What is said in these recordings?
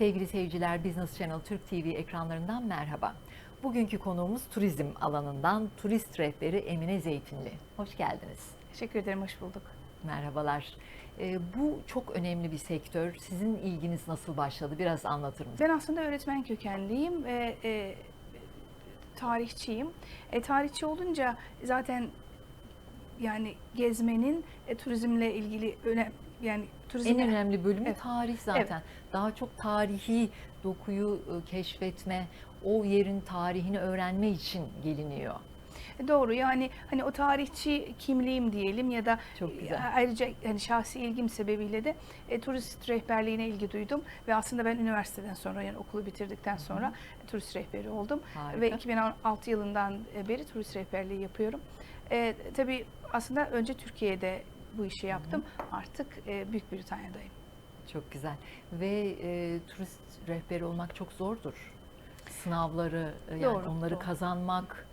Sevgili seyirciler, Business Channel Türk TV ekranlarından merhaba. Bugünkü konuğumuz turizm alanından turist rehberi Emine Zeytinli. Hoş geldiniz. Teşekkür ederim, hoş bulduk. Merhabalar. Ee, bu çok önemli bir sektör. Sizin ilginiz nasıl başladı? Biraz anlatır mısınız? Ben aslında öğretmen kökenliyim ve e, tarihçiyim. E, tarihçi olunca zaten yani gezmenin e, turizmle ilgili önem yani turizm En önemli bölümü Evet. tarih zaten. Daha çok tarihi dokuyu e, keşfetme, o yerin tarihini öğrenme için geliniyor. E, Doğru yani hani o tarihçi kimliğim diyelim ya da Çok güzel. e, ayrıca yani şahsi ilgim sebebiyle de e, turist rehberliğine ilgi duydum ve aslında ben üniversiteden sonra yani okulu bitirdikten sonra e, turist rehberi oldum Harika. ve 2006 yılından beri turist rehberliği yapıyorum. E, tabii aslında önce Türkiye'de bu işi yaptım. Artık e, Büyük Britanya'dayım. Çok güzel. Ve e, turist rehberi olmak çok zordur. Sınavları, e, yani Doğru, onları doğru. kazanmak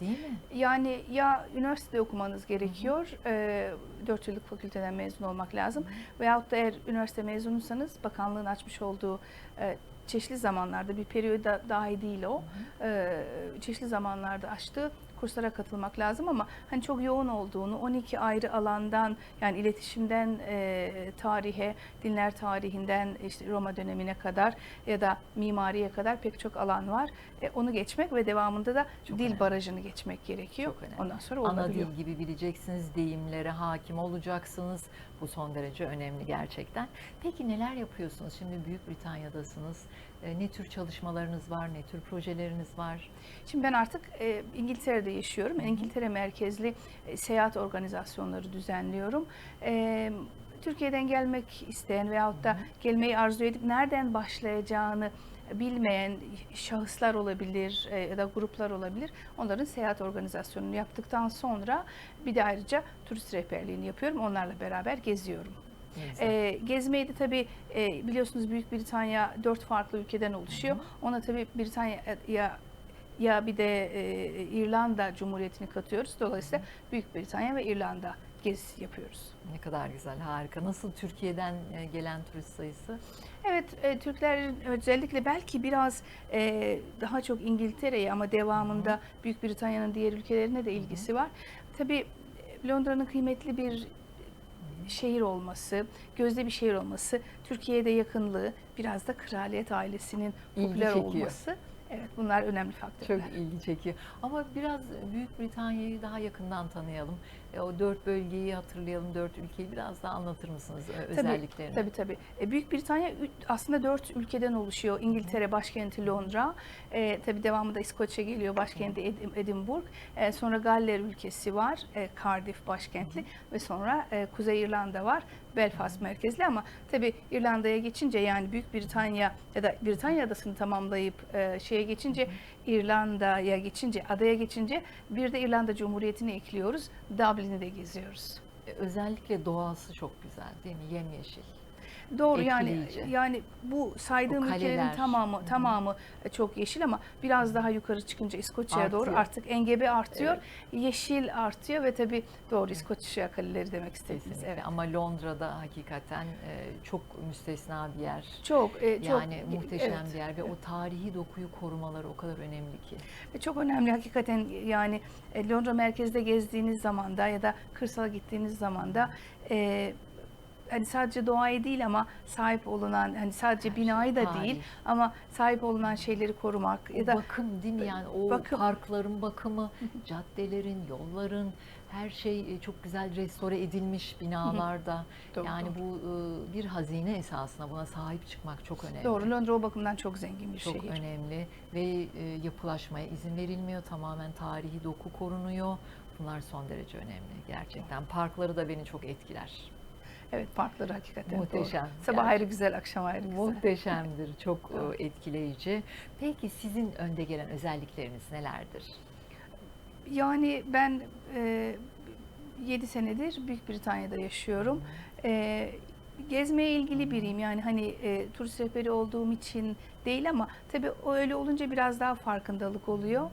değil mi? Yani ya üniversitede okumanız gerekiyor, e, 4 yıllık fakülteden mezun olmak lazım. Veyahut da eğer üniversite mezunuysanız bakanlığın açmış olduğu e, çeşitli zamanlarda bir periyoda dahi değil o. E, çeşitli zamanlarda açtığı kurslara katılmak lazım ama hani çok yoğun olduğunu 12 ayrı alandan yani iletişimden e, tarihe, dinler tarihinden işte Roma dönemine kadar ya da mimariye kadar pek çok alan var. E, onu geçmek ve devamında da Çok dil önemli. barajını geçmek gerekiyor. Ondan sonra Ana dil gibi bileceksiniz, deyimlere hakim olacaksınız. Bu son derece önemli gerçekten. Peki neler yapıyorsunuz? Şimdi Büyük Britanya'dasınız. E, ne tür çalışmalarınız var, ne tür projeleriniz var? Şimdi ben artık e, İngiltere'de yaşıyorum. İngiltere merkezli e, seyahat organizasyonları düzenliyorum. E, Türkiye'den gelmek isteyen veyahut da gelmeyi arzu edip nereden başlayacağını bilmeyen şahıslar olabilir e, ya da gruplar olabilir. Onların seyahat organizasyonunu yaptıktan sonra bir de ayrıca turist rehberliğini yapıyorum. Onlarla beraber geziyorum. E, gezmeyi de tabii e, biliyorsunuz Büyük Britanya dört farklı ülkeden oluşuyor. Ona tabii Britanya ya bir de e, İrlanda Cumhuriyeti'ni katıyoruz. Dolayısıyla Büyük Britanya ve İrlanda gezi yapıyoruz. ne kadar güzel, harika. Nasıl Türkiye'den e, gelen turist sayısı? Evet, e, Türklerin özellikle belki biraz e, daha çok İngiltere'ye ama devamında Büyük Britanya'nın diğer ülkelerine de ilgisi var. Tabii e, Londra'nın kıymetli bir şehir olması, gözde bir şehir olması, Türkiye'de yakınlığı, biraz da kraliyet ailesinin İlgi popüler çekiyor. olması. Evet, bunlar önemli Çok faktörler. ilgi çekiyor. Ama biraz Büyük Britanya'yı daha yakından tanıyalım. E, o dört bölgeyi hatırlayalım, dört ülkeyi biraz daha anlatır mısınız e, özelliklerini? Tabii tabii. E, Büyük Britanya aslında dört ülkeden oluşuyor. İngiltere başkenti Londra. E, tabii devamında İskoçya geliyor başkenti Edim- Edinburgh. E, sonra Galler ülkesi var. e, Cardiff başkentli ve sonra e, Kuzey İrlanda var. Belfast merkezli ama tabii İrlanda'ya geçince yani Büyük Britanya ya da Britanya adasını tamamlayıp e, şeye geçince İrlanda'ya geçince adaya geçince bir de İrlanda Cumhuriyeti'ni ekliyoruz. Dublin'i de geziyoruz. E, Özellikle doğası çok güzel değil mi? Yemyeşil. Doğru yani Etkileyici. yani bu saydığım O ülkelerin tamamı tamamı çok yeşil ama biraz daha yukarı çıkınca İskoçya'ya doğru Artıyor. artık engebe artıyor. Yeşil artıyor ve tabii doğru İskoçya kaleleri demek istediniz. Kesinlikle. Evet. Ama Londra'da hakikaten e, çok müstesna bir yer. Çok e, çok Yani muhteşem evet. bir yer ve o tarihi dokuyu korumaları o kadar önemli ki. Ve Çok önemli hakikaten yani e, Londra merkezde gezdiğiniz zaman da ya da kırsala gittiğiniz zaman da e, hani sadece doğayı değil ama sahip olunan hani sadece Her binayı şey, da değil tarih. ama sahip olunan şeyleri korumak O ya da bakım değil mi yani o bakım. parkların bakımı, caddelerin, yolların her şey e, çok güzel restore edilmiş binalarda. Doğru, yani doğru. bu e, bir hazine esasında buna sahip çıkmak çok önemli. Doğru Londra o bakımdan çok zengin bir Çok şehir. önemli ve e, yapılaşmaya izin verilmiyor. Tamamen tarihi doku korunuyor. Bunlar son derece önemli gerçekten. Parkları da beni çok etkiler. Evet parkları hakikaten Muhteşem. doğru. Sabah Yani- ayrı güzel, akşam ayrı güzel. Muhteşemdir, çok Evet. e, etkileyici. Peki sizin önde gelen özellikleriniz nelerdir? Yani ben e, 7 senedir Büyük Britanya'da yaşıyorum. E, gezmeye ilgili biriyim yani hani e, turist rehberi olduğum için değil ama tabii öyle olunca biraz daha farkındalık oluyor.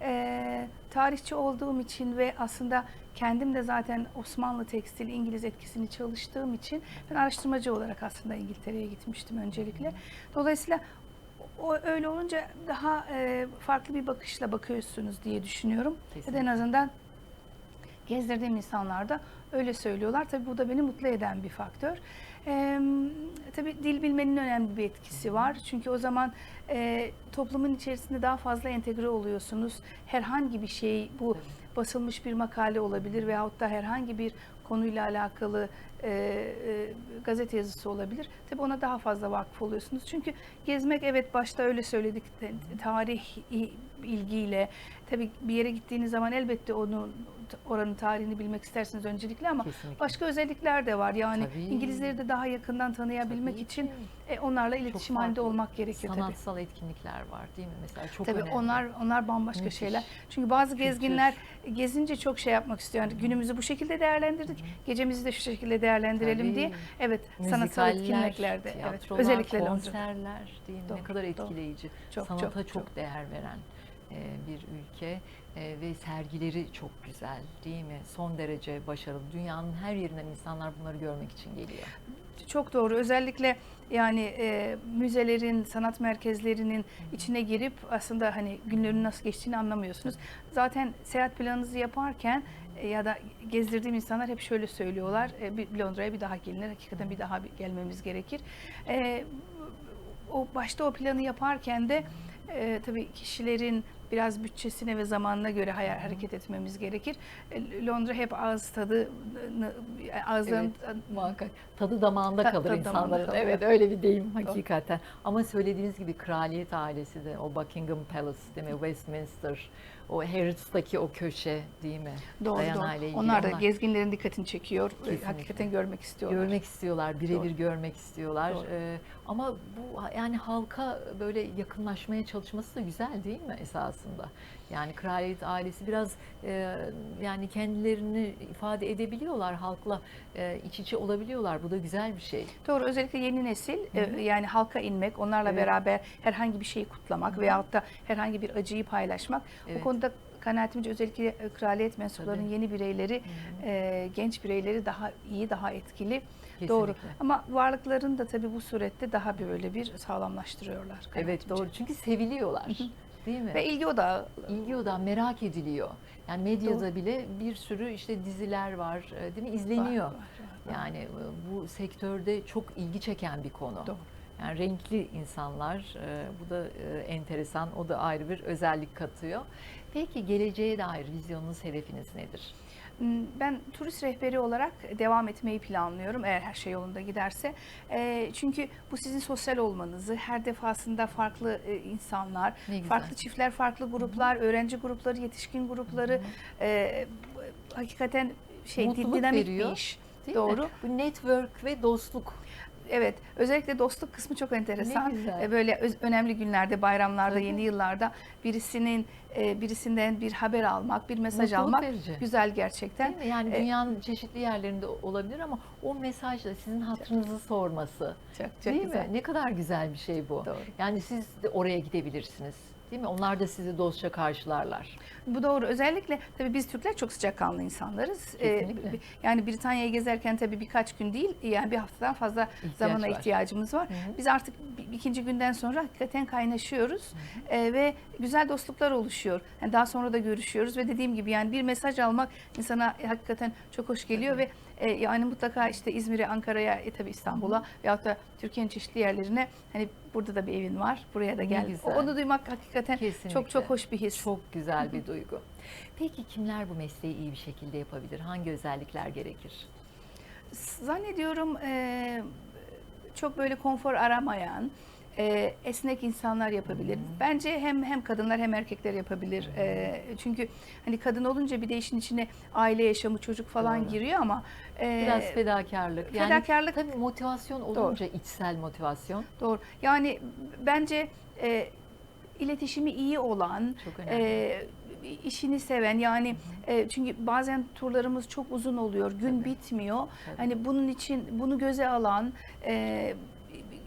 E, tarihçi olduğum için ve aslında kendim de zaten Osmanlı tekstil İngiliz etkisini çalıştığım için ben araştırmacı olarak aslında İngiltere'ye gitmiştim öncelikle. Dolayısıyla o öyle olunca daha e, farklı bir bakışla bakıyorsunuz diye düşünüyorum. Ya da en Kesinlikle. azından gezdirdiğim insanlar da öyle söylüyorlar. Tabii bu da beni mutlu eden bir faktör. Ee, tabii dil bilmenin önemli bir etkisi var. Çünkü o zaman e, toplumun içerisinde daha fazla entegre oluyorsunuz. Herhangi bir şey bu basılmış bir makale olabilir veyahut da herhangi bir konuyla alakalı e, e, gazete yazısı olabilir. Tabii ona daha fazla vakıf oluyorsunuz. Çünkü gezmek evet başta öyle söyledik tarih ilgiyle tabii bir yere gittiğiniz zaman elbette onu oranın tarihini bilmek istersiniz öncelikle ama Kesinlikle. başka özellikler de var. Yani Tabii. İngilizleri de daha yakından tanıyabilmek Tabii için e, onlarla iletişim halinde olmak gerekiyor tabii. Sanatsal etkinlikler var değil mi mesela? Çok Tabii önemli. onlar onlar bambaşka Müthiş. şeyler. Çünkü bazı Kültür. gezginler gezince çok şey yapmak istiyor. Yani günümüzü bu şekilde değerlendirdik. Gecemizi de şu şekilde değerlendirelim Tabii. diye. Evet, sanatsal etkinliklerde. Evet, özellikle konserler değil mi? Doğru, ne kadar doğru. etkileyici. Çok, Sanata çok, çok, çok. değer veren e, bir ülke E, ve sergileri çok güzel değil mi? Son derece başarılı. Dünyanın her yerinden insanlar bunları görmek için geliyor. Çok doğru. Özellikle yani e, müzelerin, sanat merkezlerinin içine girip aslında hani günlerin nasıl geçtiğini anlamıyorsunuz. Zaten seyahat planınızı yaparken e, ya da gezdirdiğim insanlar hep şöyle söylüyorlar. E, bir Londra'ya bir daha gelinir. Hakikaten bir daha gelmemiz gerekir. E, o başta o planı yaparken de e, tabii kişilerin biraz bütçesine ve zamanına göre hayal, hareket etmemiz gerekir. E, Londra hep ağız tadı, ağızların Muhakkak tadı damağında Ta- kalır tadı damağında insanların. kalır. Evet öyle bir deyim hakikaten. Ama söylediğiniz gibi kraliyet ailesi de o Buckingham Palace değil mi? Westminster, o Harrods'taki o köşe değil mi? Doğru Diana doğru. ilgili Onlar da gezginlerin dikkatini çekiyor. Kesinlikle. Hakikaten görmek istiyorlar. Görmek istiyorlar, birebir görmek istiyorlar. Doğru. Ee, ama bu yani halka böyle yakınlaşmaya çalışması da güzel değil mi esasında? Yani kraliyet ailesi biraz e, yani kendilerini ifade edebiliyorlar halkla e, iç içe olabiliyorlar. Bu da güzel bir şey. Doğru. Özellikle yeni nesil Hı hı. e, yani halka inmek, onlarla Evet. beraber herhangi bir şeyi kutlamak Hı hı. veyahut da herhangi bir acıyı paylaşmak. Evet. Bu konuda kanaatimce özellikle e, kraliyet mensuplarının Tabii. yeni bireyleri, Hı hı. e, genç bireyleri daha iyi, daha etkili. Kesinlikle. Doğru. Ama varlıklarını da tabii bu surette daha böyle bir sağlamlaştırıyorlar. Evet doğru çünkü seviliyorlar. Değil mi? Ve ilgi odağı. İlgi odağı merak ediliyor. Yani medyada bile bir sürü işte diziler var, e, değil mi? İzleniyor. var, var, var. Yani e, bu sektörde çok ilgi çeken bir konu. Doğru. Yani renkli insanlar, e, bu da e, enteresan, o da ayrı bir özellik katıyor. Peki geleceğe dair vizyonunuz, hedefiniz nedir? Hmm, Ben turist rehberi olarak devam etmeyi planlıyorum eğer her şey yolunda giderse. Eee, Çünkü bu sizin sosyal olmanızı, her defasında farklı e, insanlar, farklı çiftler, farklı gruplar, öğrenci grupları, yetişkin grupları eee, hakikaten şey Mutluluk dinamik veriyor. bir iş. Değil Doğru. Mi? Bu network ve dostluk. Evet, özellikle dostluk kısmı çok enteresan. E, Böyle öz- önemli günlerde, bayramlarda, Tabii. yeni yıllarda birisinin e, birisinden bir haber almak, bir mesaj Mutluluk almak verici. güzel gerçekten. Değil mi? Yani E, dünyanın çeşitli yerlerinde olabilir ama o mesajla sizin hatırınızı sorması. Çok çok değil güzel. mi? Ne kadar güzel bir şey bu. Doğru. Yani siz de oraya gidebilirsiniz. Değil mi? Onlar da sizi dostça karşılarlar. Bu doğru. Özellikle tabii biz Türkler çok sıcakkanlı insanlarız. Ee, Kesinlikle. bi- yani Britanya'ya gezerken tabii birkaç gün değil, yani bir haftadan fazla zamana var. ihtiyacımız var. Hı hı. Biz artık ikinci günden sonra hakikaten kaynaşıyoruz Ee, ve güzel dostluklar oluşuyor. Yani daha sonra da görüşüyoruz ve dediğim gibi yani bir mesaj almak insana hakikaten çok hoş geliyor ve e, yani mutlaka işte İzmir'e, Ankara'ya, e, tabii İstanbul'a veyahut da Türkiye'nin çeşitli yerlerine hani burada da bir evin var, buraya da gel. Onu duymak hakikaten Kesinlikle. çok çok hoş bir his. Çok güzel bir duygu. Peki kimler bu mesleği iyi bir şekilde yapabilir? Hangi özellikler gerekir? Zannediyorum e, çok böyle konfor aramayan, e, esnek insanlar yapabilir. Bence hem hem kadınlar hem erkekler yapabilir. E, çünkü hani kadın olunca bir de işin içine aile yaşamı, çocuk falan Doğru. giriyor ama e, Biraz fedakarlık. Yani fedakarlık- tabii motivasyon olunca içsel motivasyon doğru. Yani bence e, iletişimi iyi olan, e, işini seven yani e, çünkü bazen turlarımız çok uzun oluyor, gün Tabii. bitmiyor. Tabii. Hani bunun için bunu göze alan, e,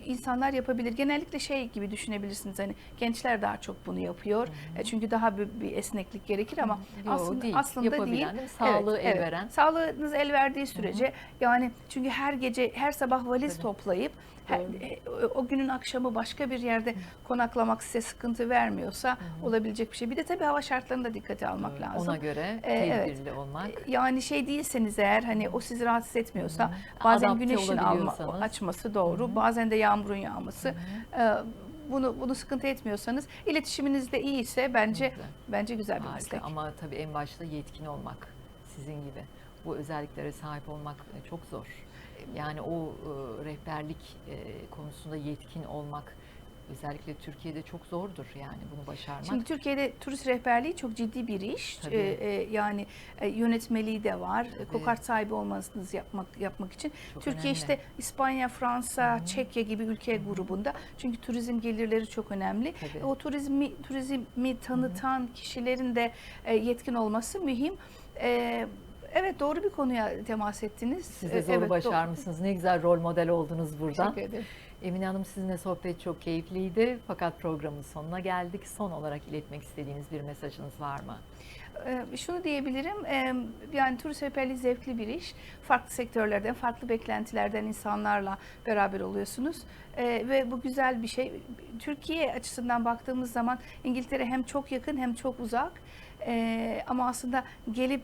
insanlar yapabilir. Genellikle şey gibi düşünebilirsiniz hani gençler daha çok bunu yapıyor. E, çünkü daha bir, bir esneklik gerekir ama Yo, aslında değil. aslında değil. Sağlığı el veren. Sağlığınız el verdiği sürece yani çünkü her gece her sabah valiz Tabii. toplayıp her- e, o günün akşamı başka bir yerde konaklamak size sıkıntı vermiyorsa olabilecek bir şey. Bir de tabii hava şartlarını da dikkate almak Evet, lazım. Ona göre Ee, evet. tedbirli olmak. Yani şey değilseniz eğer hani o sizi rahatsız etmiyorsa bazen Adapte güneşin alma, açması doğru, bazen de yağmurun yağması. Ee, bunu bunu sıkıntı etmiyorsanız, iletişiminiz de iyiyse bence Güzel. bence güzel bir Harika. meslek. Ama tabii en başta yetkin olmak sizin gibi. Bu özelliklere sahip olmak e, çok zor. Yani o e, rehberlik e, konusunda yetkin olmak özellikle Türkiye'de çok zordur yani bunu başarmak. Şimdi Türkiye'de turist rehberliği çok ciddi bir iş. Tabii. Ee, e, yani e, yönetmeliği de var. Tabii. Kokart sahibi olmanız yapmak yapmak için. Çok Türkiye önemli. işte İspanya, Fransa, Çekya gibi ülke grubunda. Çünkü turizm gelirleri çok önemli. Tabii. O turizmi turizmi tanıtan kişilerin de e, yetkin olması mühim. E, evet doğru bir konuya temas ettiniz. Siz de E, zoru evet, başarmışsınız. Ne güzel rol model oldunuz buradan. Teşekkür ederim. Emine Hanım sizinle sohbet çok keyifliydi. Fakat programın sonuna geldik. Son olarak iletmek istediğiniz bir mesajınız var mı? Ee, Şunu diyebilirim, e, yani turist rehberliği zevkli bir iş. Farklı sektörlerden, farklı beklentilerden insanlarla beraber oluyorsunuz. Ve bu güzel bir şey. Türkiye açısından baktığımız zaman İngiltere hem çok yakın hem çok uzak. Ama aslında gelip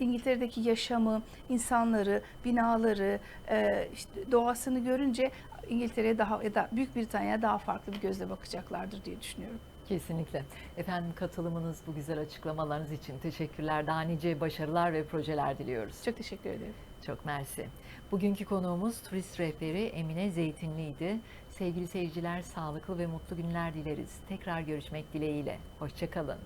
İngiltere'deki yaşamı, insanları, binaları, e, işte doğasını görünce İngiltere'ye daha ya da Büyük Britanya'ya daha farklı bir gözle bakacaklardır diye düşünüyorum. Kesinlikle. Efendim katılımınız, bu güzel açıklamalarınız için teşekkürler. Daha nice başarılar ve projeler diliyoruz. Çok teşekkür ederim. Çok mersi. Bugünkü konuğumuz turist rehberi Emine Zeytinli'ydi. Sevgili seyirciler sağlıklı ve mutlu günler dileriz. Tekrar görüşmek dileğiyle. Hoşçakalın.